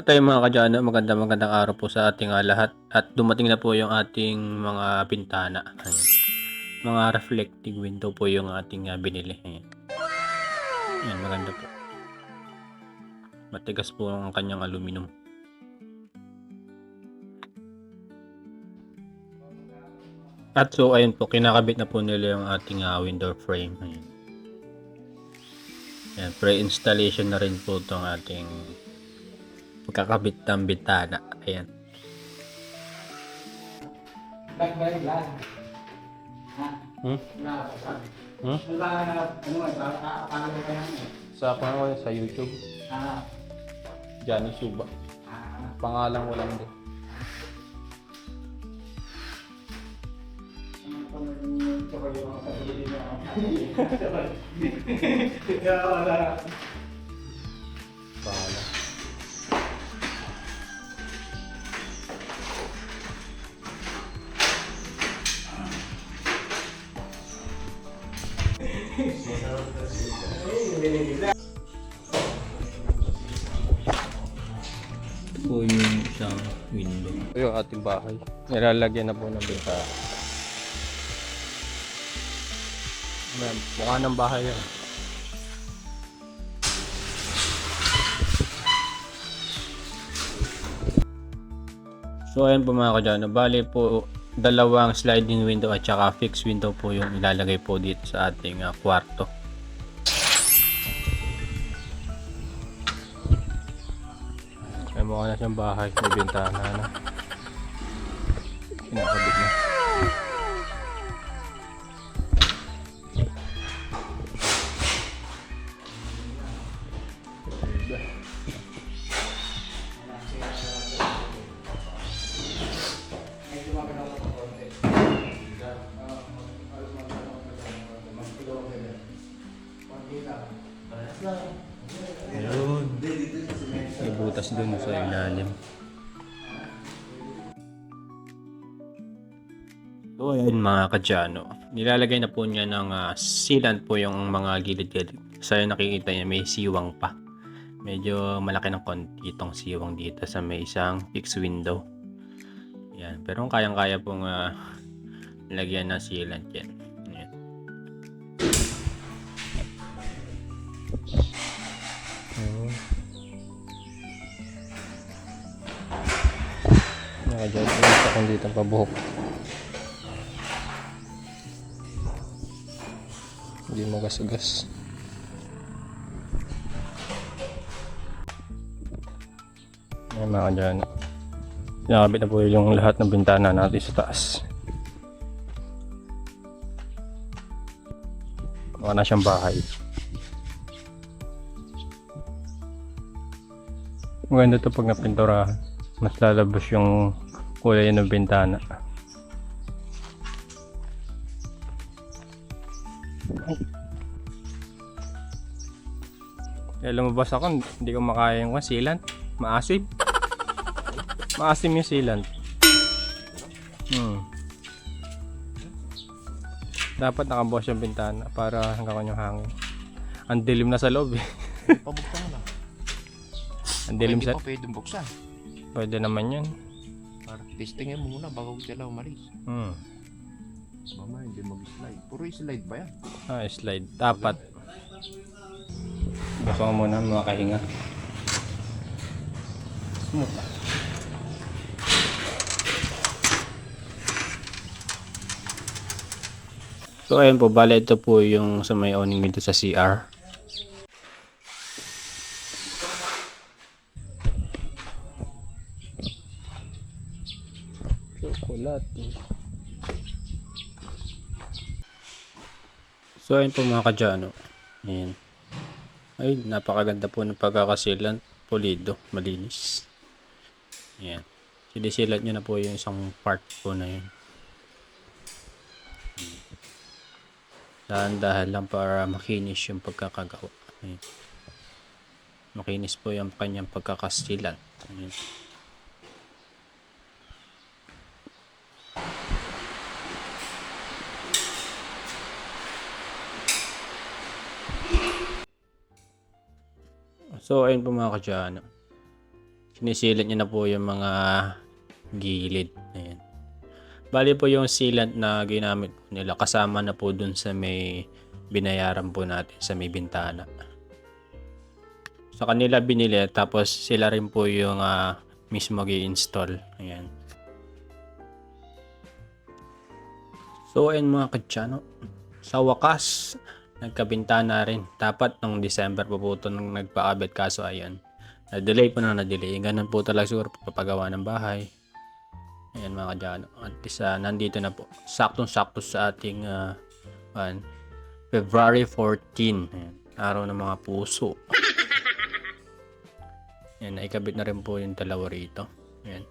At tayo mga kadyano, magandang magandang araw po sa ating ah, lahat. At dumating na po yung ating mga pintana. Ayan. Mga reflecting window po yung ating ah, binili. Ayan. Ayan, maganda po. Matigas po ang kanyang aluminum. At so ayun po, kinakabit na po nila yung ating ah, window frame. Ayan. Ayan, pre-installation na rin po itong ating pagkakabit ng bintana. Ayan. Back-back lang. Ha? Hmm? Ako. Hmm? Wala ano eh, baka paano ka naman eh. Sa pangalan sa YouTube, Ah, Johnny Suba. ah, Pangalan ko lang din. ano ating bahay. Nilalagyan na po ng bintana. Ayan, Mukha ng bahay yan. So ayan po mga kadyano, bali po dalawang sliding window at saka fixed window po yung ilalagay po dito sa ating ah, kwarto. Ay mukha na siyang bahay, may bintana na. Kinakabit na. Ayun. May butas dun sa ilalim. So ayan mga kadyano, nilalagay na po niya ng ah, sealant po yung mga gilid-gilid. Sa nakikita niya may siwang pa. Medyo malaki ng konti itong siwang dito sa may isang fixed window. Yan. Pero kayang-kaya pong ah, lagyan ng sealant yan. Yan. Ayun. Nakadyan ko sa kung dito pabuhok. Hindi magasgas. Ayan mga kadyan. Nakabit na po yung lahat ng bintana natin sa taas. Mukha na siyang bahay. Maganda to pag napinturahan. Mas lalabas yung kulay ng bintana. Kaya lumabas ako, hindi ko makaya yung sealant. Maasim. Maasim yung sealant. Hmm. Dapat nakabukas yung bintana para hanggang yung hangin. Ang dilim na sa loob eh. Pabuksan na. Ang dilim sa... pa pwedeng buksan. Pwede naman yun. Para testingin mo muna bago sila umalis. Hmm. Mama, hindi mag-slide. Puro slide ba yan? Ah, slide. Dapat. Gusto ko muna makahinga. Smooth ah. So ayun po, bale ito po yung sa may awning dito sa CR. Chocolate. So ayun po mga kadyano. Ayan. Ay, napakaganda po ng pagkakasilan. Pulido, malinis. Ayan. Sinisilat nyo na po yung isang part po na yun. Dahan-dahan lang para makinis yung pagkakagawa. Ayan. Makinis po yung kanyang pagkakasilan. Ayan. So, ayun po mga kadyano. Sinisilat niya na po yung mga gilid. Ayan. Bali po yung sealant na ginamit po nila kasama na po dun sa may binayaran po natin sa may bintana. Sa kanila binili tapos sila rin po yung ah, mismo i-install. Ayan. So ayun mga katsano. Sa wakas, nagkabintana rin. Dapat nung December po po ito nung nagpa-abit kaso ayan. Na-delay po na na-delay. Ganun po talaga siguro papagawa ng bahay. Ayan mga kadyano. At least ah, nandito na po. Saktong-sakto sa ating ah, an, February 14. Ayan. Araw ng mga puso. Ayan, naikabit na rin po yung dalawa rito. Ayan.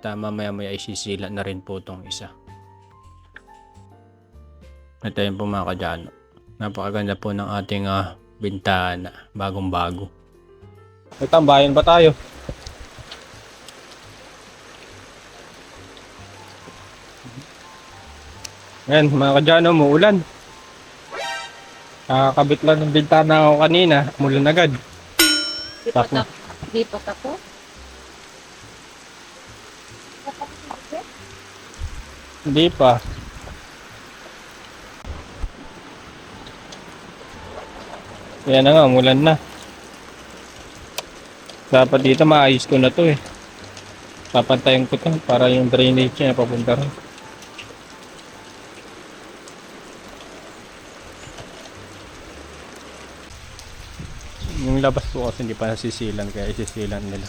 Tama maya maya isisila na rin po itong isa. Ito yun po mga kadyano. Napakaganda po ng ating ah, bintana. Bagong bago. Nagtambayan ba tayo? Ngayon, mga kadyano, muulan. Kakabit lang ng bintana ako kanina. Mulan agad. Tako. ako. Lipat ako. Hindi pa. Yan na nga, umulan na. Dapat dito maayos ko na to eh. Papantayan ko to para yung drainage niya papunta rin. Yung labas po kasi hindi pa nasisilan kaya isisilan nila.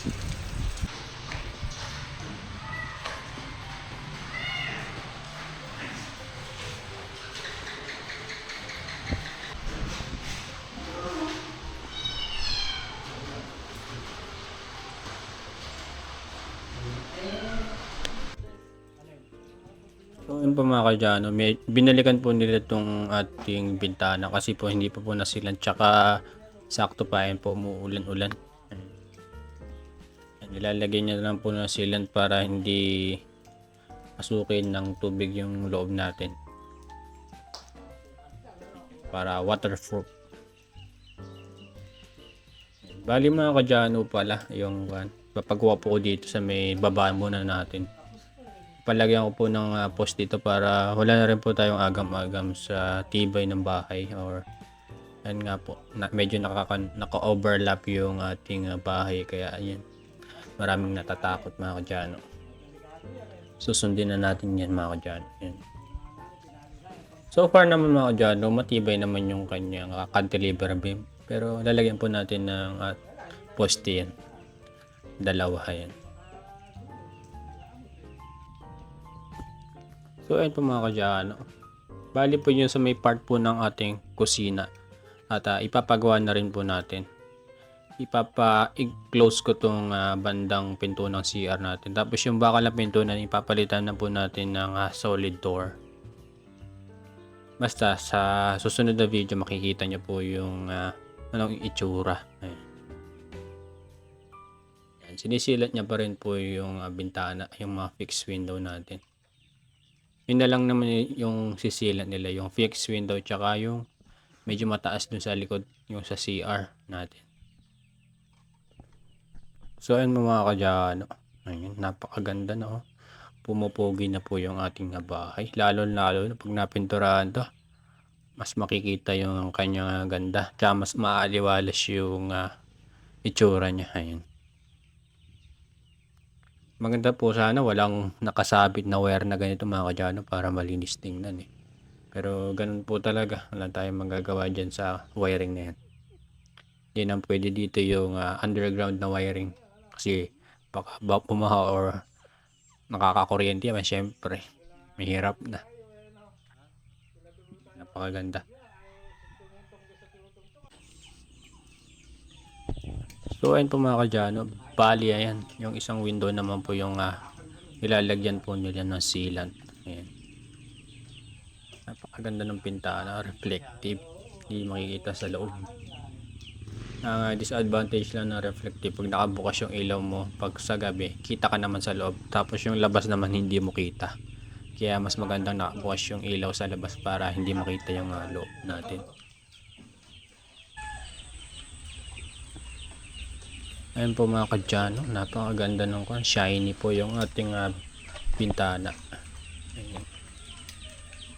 Kadyano, may, binalikan po nila itong ating bintana kasi po hindi pa po nasilan tsaka sakto pa yun po umuulan-ulan. Nilalagay niya lang po na sealant para hindi masukin ng tubig yung loob natin. Para waterproof. Bali mga kadyano pala yung uh, papagawa po ko dito sa may baba muna natin palagyan ko po ng ah, post dito para wala na rin po tayong agam-agam sa tibay ng bahay or yan nga po na, medyo nakaka, naka-overlap yung ating ah, bahay. Kaya ayan maraming natatakot mga kadyano. Susundin na natin yan mga kadyano. Yan. so far naman mga kadyano matibay naman yung kanyang uh, cantilever beam. Pero lalagyan po natin ng uh, poste yan. Dalawa yan So ayun po mga kadyano. Bali po yun sa may part po ng ating kusina. At ah, ipapagawa na rin po natin. Ipapa-close ko tong ah, bandang pinto ng CR natin. Tapos yung bakal na pinto na ipapalitan na po natin ng ah, solid door. Basta sa susunod na video makikita nyo po yung ah, anong itsura. Ayan. Ayan, Sinisilat niya pa rin po yung ah, bintana, yung mga fixed window natin yun na lang naman yung sisilat nila yung fixed window tsaka yung medyo mataas dun sa likod yung sa CR natin. So ayun mga kadyano ayun napakaganda na oh. Pumupogi na po yung ating bahay. Lalo lalo na pag napinturahan to mas makikita yung kanyang ganda tsaka mas maaaliwalas yung ah, itsura niya. Ayun Maganda po sana walang nakasabit na wire na ganito mga kadyano para malinis tingnan eh. Pero ganun po talaga. Wala tayong magagawa dyan sa wiring na yan. Hindi na pwede dito yung ah, underground na wiring. Kasi baka ba pumaha or nakakakuryente naman syempre. Mahirap na. Napakaganda. So ayun po mga kadyano, bali ayan, yung isang window naman po yung ah, nilalagyan po nila ng sealant. Ayan. Napakaganda ng pintana, reflective. Hindi makikita sa loob. Ang ah, disadvantage lang ng reflective, pag nakabukas yung ilaw mo, pag sa gabi, kita ka naman sa loob. Tapos yung labas naman hindi mo kita. Kaya mas magandang nakabukas yung ilaw sa labas para hindi makita yung ah, loob natin. Ayun po mga kadyano, napakaganda ng kwan. Shiny po yung ating ah, bintana. Ayan.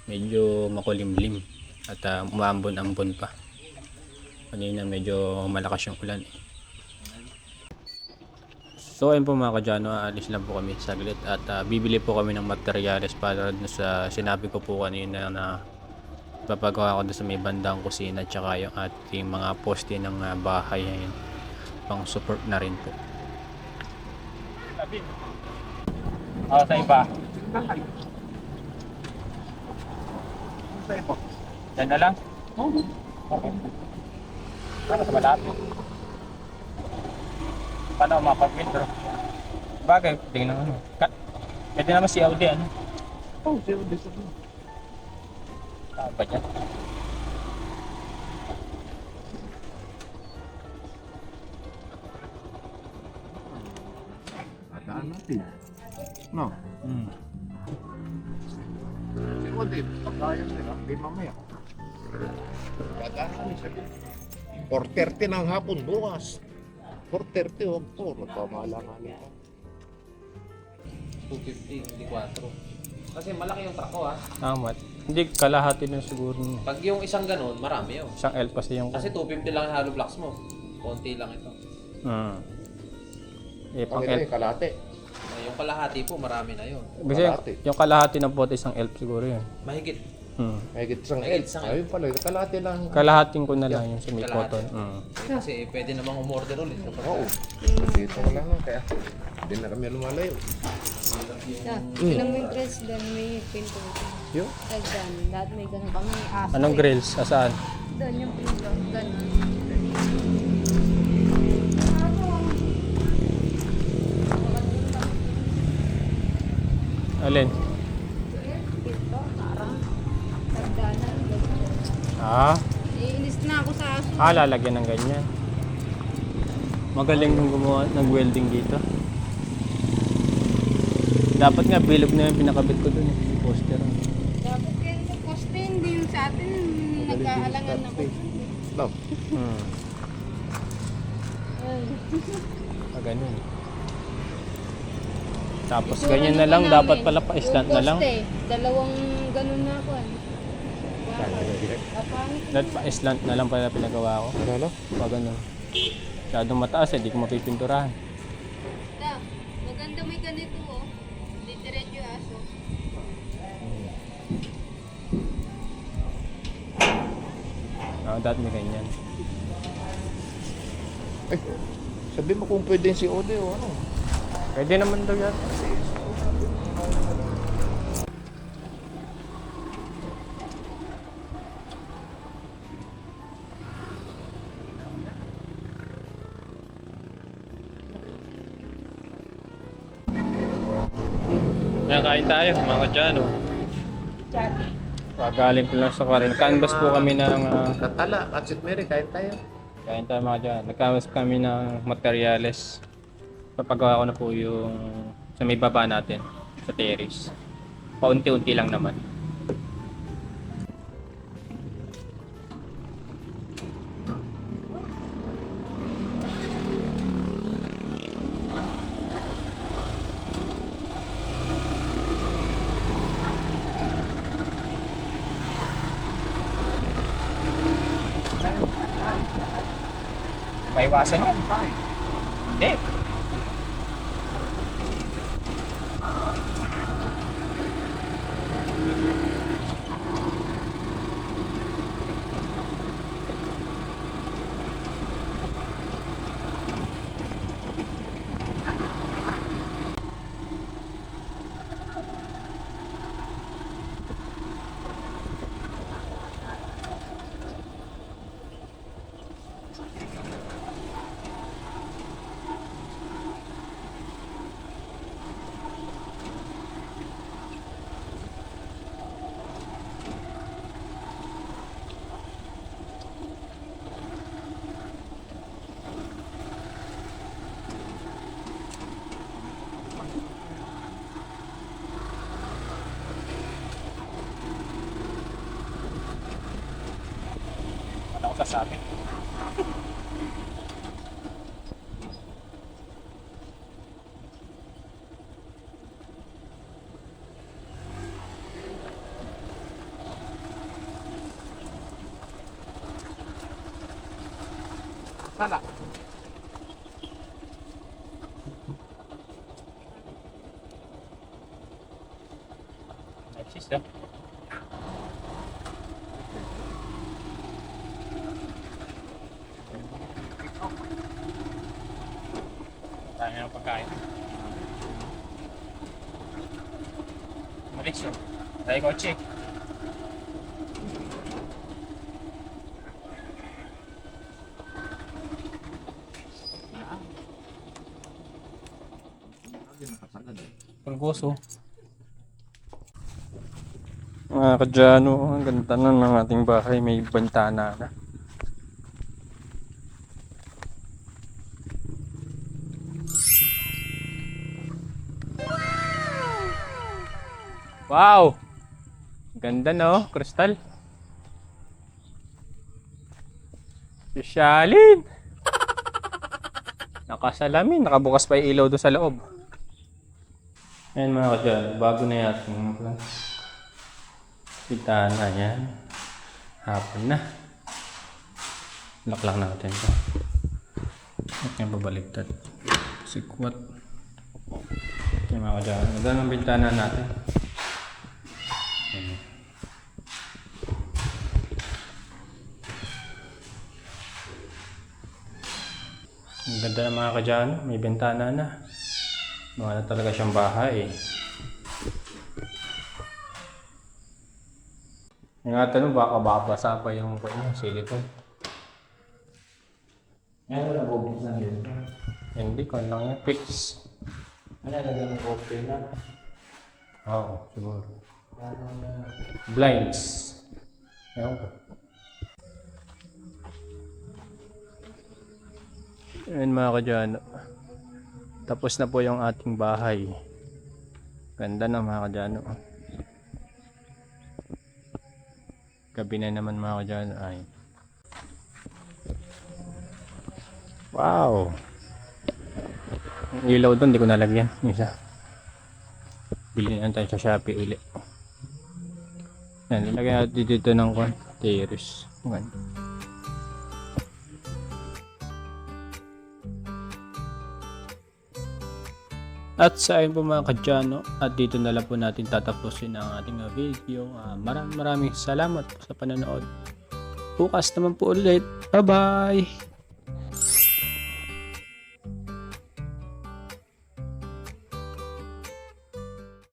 Medyo makulimlim at uh, umambon-ambon pa. Kanina medyo malakas yung ulan eh. So ayun po mga kadyano, aalis lang po kami saglit at ah, bibili po kami ng materyales para sa sinabi ko po kanina na papagawa ko sa may bandang kusina tsaka yung ating mga poste ng ah, bahay ayun pang support na rin po. Oh, sa iba. Sa iba yan na lang? Oo. okay. Para sa malapit. Paano mapag-filter bagay tingnan ano. Pwede naman si Audi ano? Oh si Audi sa ah, ba yan 150. No? Mm. Siguro din, pagkayan din, hindi mamaya. Dadaan ni sabi. 4.30 ng hapon bukas. 4.30 huwag to, nagpamahala nga nito. 250, hindi 4. Kasi malaki yung truck ko ha. Tama. Hindi, kalahati na siguro. Pag yung isang ganun, marami yun. Isang L kasi yung... Kasi 250 lang yung hollow blocks mo. Konti lang ito. Hmm. Eh, pang Okay, L. kalate. Yung kalahati po, marami na yun. Kasi yung, kalahati. yung kalahati ng bote isang L siguro yun. Mahigit. Hmm. May git isang isang Ayun pala, yung kalate lang. Kalahating ko na lang yung Kalahati. cotton. Hmm. Eh, kasi eh, pwede namang umorder ulit. Oo. Dito ko lang kaya hindi na kami lumalayo. Yeah. Tignan mo yung dress doon, may pinto. Yun. Tapos dyan, lahat may ganun pa. May aso. Anong grills? Asaan? Doon yung pinto. Ganun. Alin? Ah, Iinis na ako sa aso. ah lalagyan ng ganyan. Magaling nung gumawa ng welding dito. Dapat nga bilog na yung pinakabit ko dun eh. Yung poster. Dapat kayo sa poste, hindi yung sa atin. Nag-aalangan ako. No. Hmm. Ay. Ah, ganun. Tapos Itsura ganyan na na pa lang, namin. dapat pala pa-islant Yung na lang. poste, dalawang ganun na ako. eh. Dapat pa-islant na lang pala pinagawa ko. Ano no? Pag ganun. Masyadong mataas eh, di ko mapipinturahan. Da, maganda may ganito oh. Hindi diretso yung aso. Ah, dati may ganyan. Eh, sabi mo kung pwede si Ode o ano. Pwede naman daw yan. Kaya kain tayo mga kadyano. Pagaling ko lang sa karin. Canvas po kami ng ah, Natala, Katsit Mary, kain tayo. Kain tayo mga dyan. Nagkawas kami ng materyales. Papagawa ko na po yung sa may baba natin, sa terrace. Paunti-unti lang naman. Maiwasan yan. Hindi. passati. Guarda. Merci, eh, sir. Yun. Tayo kotse. Pulgoso. Mga kadyano, ang ganda na ng ating bahay. May bantana na. Wow! Ganda no, kristal. Sosyalin! Nakasalamin, nakabukas pa yung ilaw doon sa loob. Ayan mga kadyan, bago na yating Pitana yan. Hapon na. Lock lang natin ito. Huwag niya babaliktad. Sikwat. Okay mga kadyan, ganda ng bintana natin. Ganda ng mga kadyan, may bintana na. Mga na talaga siyang bahay. Ingatan mo, baka babasa pa yung yung silicone. Ngayon wala bubuksan din. Hindi ko lang yan. Fix. Ano nagawin ng okay na? Oo, siguro. Na? Blinds. Ewan ko. Ayan mga kadyano. Tapos na po yung ating bahay. Ganda na mga kadyano. Gabi na naman mga kadyano. Ay. Wow! Ang ilaw doon, hindi ko nalagyan. Isa. Bilhin na tayo sa Shopee uli. Yan, ilagay natin dito ng kwan. Terrace. Yan. At sa ayun po mga kadyano, at dito na lang po natin tatapusin ang ating uh, video. Ah, maraming maraming salamat sa panonood. Bukas naman po ulit. Bye-bye!